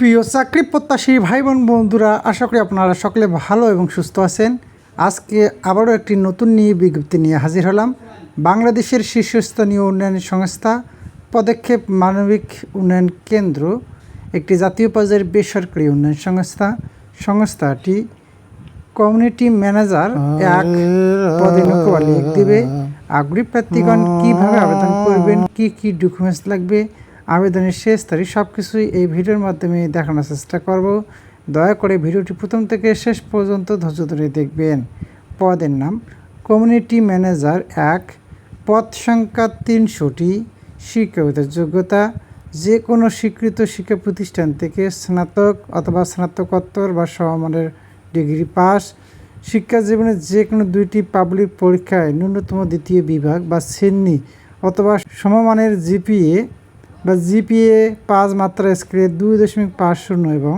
প্রিয় চাকরি প্রত্যাশী ভাই বোন বন্ধুরা, আশা করি আপনারা সকলে ভালো এবং সুস্থ আছেন। আজকে আবারও একটি নতুন নিয়ে বিজ্ঞপ্তি নিয়ে হাজির হলাম। বাংলাদেশের শীর্ষস্থানীয় উন্নয়ন সংস্থা পদক্ষেপ মানবিক উন্নয়ন কেন্দ্র, একটি জাতীয় পর্যায়ের বেসরকারি উন্নয়ন সংস্থা, সংস্থাটি কমিউনিটি ম্যানেজার এক পদে নৌকা দেবে। আগ্রহী প্রার্থীগণ কীভাবে আবেদন করবেন, কি কি ডকুমেন্টস লাগবে আবেদনের শেষ তারিখ সব কিছুই এই ভিডিওর মাধ্যমে দেখানোর চেষ্টা করব। দয়া করে ভিডিওটি প্রথম থেকে শেষ পর্যন্ত ধৈর্য ধরে দেখবেন। পদের নাম কমিউনিটি ম্যানেজার এক, পদ সংখ্যা তিনশোটি শিক্ষাগতের যোগ্যতা যে কোনো স্বীকৃত শিক্ষা প্রতিষ্ঠান থেকে স্নাতক অথবা স্নাতকোত্তর বা সমমানের ডিগ্রি পাস, শিক্ষা জীবনে যে কোনো দুইটি পাবলিক পরীক্ষায় ন্যূনতম দ্বিতীয় বিভাগ বা শ্রেণি অথবা সমমানের জিপিএ বা জিপিএ পাঁচ মাত্রা স্কেলের দুই দশমিক পাঁচ শূন্য এবং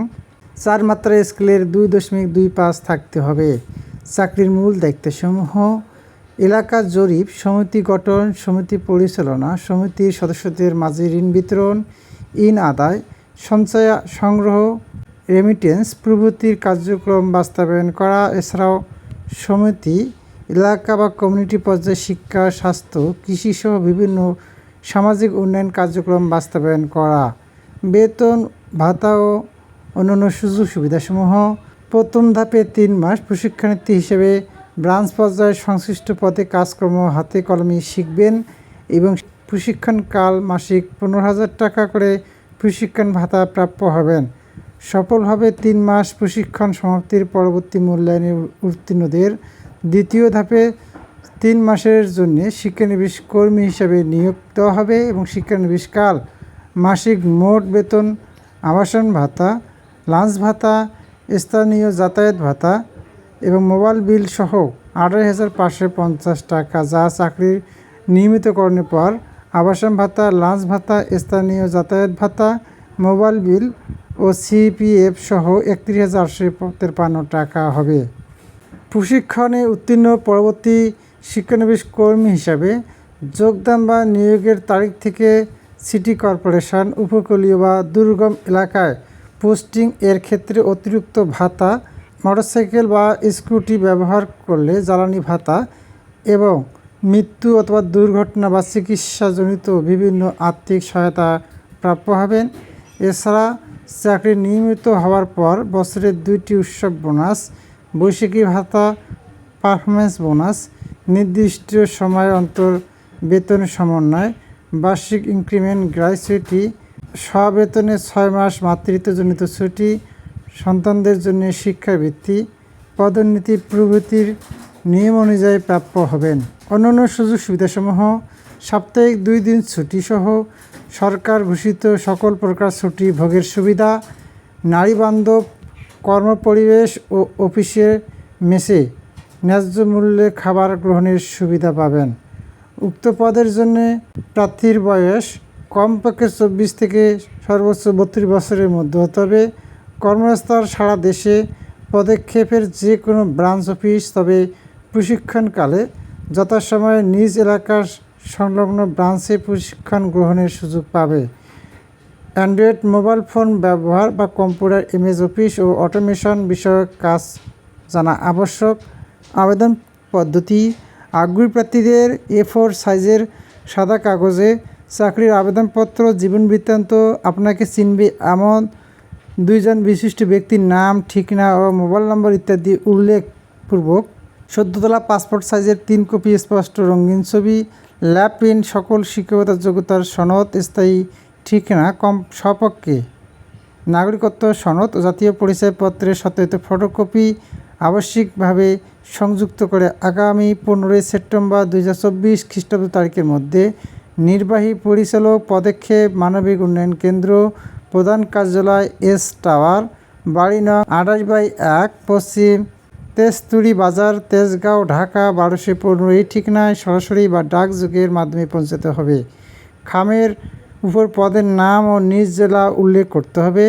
চার মাত্রা স্কেলের দুই দশমিক দুই পাঁচ থাকতে হবে। চাকরির মূল দায়িত্বসমূহ এলাকা জরিপ, সমিতি গঠন, সমিতি পরিচালনা, সমিতির সদস্যদের মাঝে ঋণ বিতরণ, ঋণ আদায়, সঞ্চয় সংগ্রহ রেমিটেন্স প্রভৃতির কার্যক্রম বাস্তবায়ন করা, এছাড়াও সমিতি, এলাকা বা কমিউনিটি পর্যায়ে শিক্ষা, স্বাস্থ্য, কৃষিসহ বিভিন্ন সামাজিক উন্নয়ন কার্যক্রম বাস্তবায়ন করা, বেতন, ভাতা ও অন্যান্য সুযোগ সুবিধাসমূহ প্রথম ধাপে তিন মাস প্রশিক্ষণার্থী হিসেবে ব্রাঞ্চ পর্যায়ে সংশ্লিষ্ট পদে কাজকর্ম হাতে কলমে শিখবেন এবং প্রশিক্ষণকাল মাসিক পনেরো হাজার টাকা করে প্রশিক্ষণ ভাতা প্রাপ্য হবেন। সফলভাবে তিন মাস প্রশিক্ষণ সমাপ্তির পরবর্তী মূল্যায়নে উত্তীর্ণদের দ্বিতীয় ধাপে তিন মাসের জন্য শিক্ষানবিশ কর্মী হিসেবে নিয়োগ হবে এবং শিক্ষানবিশকাল মাসিক মোট বেতন, আবাসন ভাতা, লাঞ্চ ভাতা, স্থানীয় যাতায়াত ভাতা এবং মোবাইল বিল সহ আড়াই হাজার পাঁচশো পঞ্চাশ টাকা যা চাকরির নিয়মিতকরণের পর আবাসন ভাতা, লাঞ্চ ভাতা, স্থানীয় যাতায়াত ভাতা, মোবাইল বিল ও সিপিএফ সহ একত্রিশ হাজার আটশো টাকা হবে। প্রশিক্ষণে উত্তীর্ণ পরবর্তী শিক্ষানবিশ কর্মী হিসাবে যোগদান বা নিয়োগের তারিখ থেকে সিটি কর্পোরেশন, উপকূলীয় বা দুর্গম এলাকায় পোস্টিং এর ক্ষেত্রে অতিরিক্ত ভাতা, মোটরসাইকেল বা স্কুটি ব্যবহার করলে জ্বালানি ভাতা এবং মৃত্যু অথবা দুর্ঘটনা বা চিকিৎসাজনিত বিভিন্ন আর্থিক সহায়তা প্রাপ্য হবেন। এছাড়া চাকরি নিয়মিত হওয়ার পর বছরের দুইটি উৎসব বোনাস বৈশাখী ভাতা পারফরমেন্স বোনাস নির্দিষ্ট সময় অন্তর বেতন সমন্বয়, বার্ষিক ইনক্রিমেন্ট গ্র্যাচুইটি স্ববেতনে ছয় মাস মাতৃত্বজনিত ছুটি, সন্তানদের জন্য শিক্ষাবৃত্তি, পদোন্নতি প্রভৃতির নিয়ম অনুযায়ী প্রাপ্য হবেন। অন্যান্য সুযোগ সুবিধাসমূহ, সাপ্তাহিক দুই দিন ছুটি সহ সরকার ঘোষিত সকল প্রকার ছুটি ভোগের সুবিধা, নারী বান্ধব, কর্মপরিবেশ ও অফিসের মেসে ন্যায্য মূল্যে খাবার গ্রহণের সুবিধা পাবেন। উক্ত পদের জন্য প্রার্থীর বয়স কমপক্ষে চব্বিশ থেকে সর্বোচ্চ বত্রিশ বছরের মধ্যে হতে হবে। কর্মস্থল সারা দেশে পদক্ষেপের যে কোনো ব্রাঞ্চ অফিস, তবে প্রশিক্ষণকালে যথাসময়ে নিজ এলাকার সংলগ্ন ব্রাঞ্চে প্রশিক্ষণ গ্রহণের সুযোগ পাবে। অ্যান্ড্রয়েড মোবাইল ফোন ব্যবহার বা কম্পিউটার ইমেজ অফিস ও অটোমেশন বিষয়ক কাজ জানা আবশ্যক। আবেদন পদ্ধতি। আগ্রহী প্রার্থীদের এ ফোর সাইজের সাদা কাগজে চাকরির আবেদনপত্র, জীবন বৃত্তান্ত, আপনাকে চিনবে এমন দুইজন বিশিষ্ট ব্যক্তির নাম, ঠিকানা ও মোবাইল নম্বর ইত্যাদি উল্লেখপূর্বক। সদ্যতলা পাসপোর্ট সাইজের তিন কপি স্পষ্ট রঙিন ছবি, ল্যাব প্রিন্ট, সকল শিক্ষকতার যোগ্যতার সনদ, স্থায়ী ঠিকানা কম সপক্ষে। নাগরিকত্ব সনদ জাতীয় পরিচয়পত্রের সত্যায়িত ফটোকপি আবশ্যিকভাবে সংযুক্ত করে আগামী পনেরোই সেপ্টেম্বর দুই হাজার চব্বিশ খ্রিস্টাব্দ তারিখের মধ্যে নির্বাহী পরিচালক পদক্ষেপ মানবিক উন্নয়ন কেন্দ্র প্রধান কার্যালয় এস টাওয়ার, বাড়ি নং আঠাশ বাই এক, পশ্চিম তেজতুরি বাজার, তেজগাঁও, ঢাকা, বারোশো পনেরো। এই ঠিকানায় সরাসরি বা ডাকযোগের মাধ্যমে পৌঁছাতে হবে। খামের উপর পদের নাম ও নিজ জেলা উল্লেখ করতে হবে।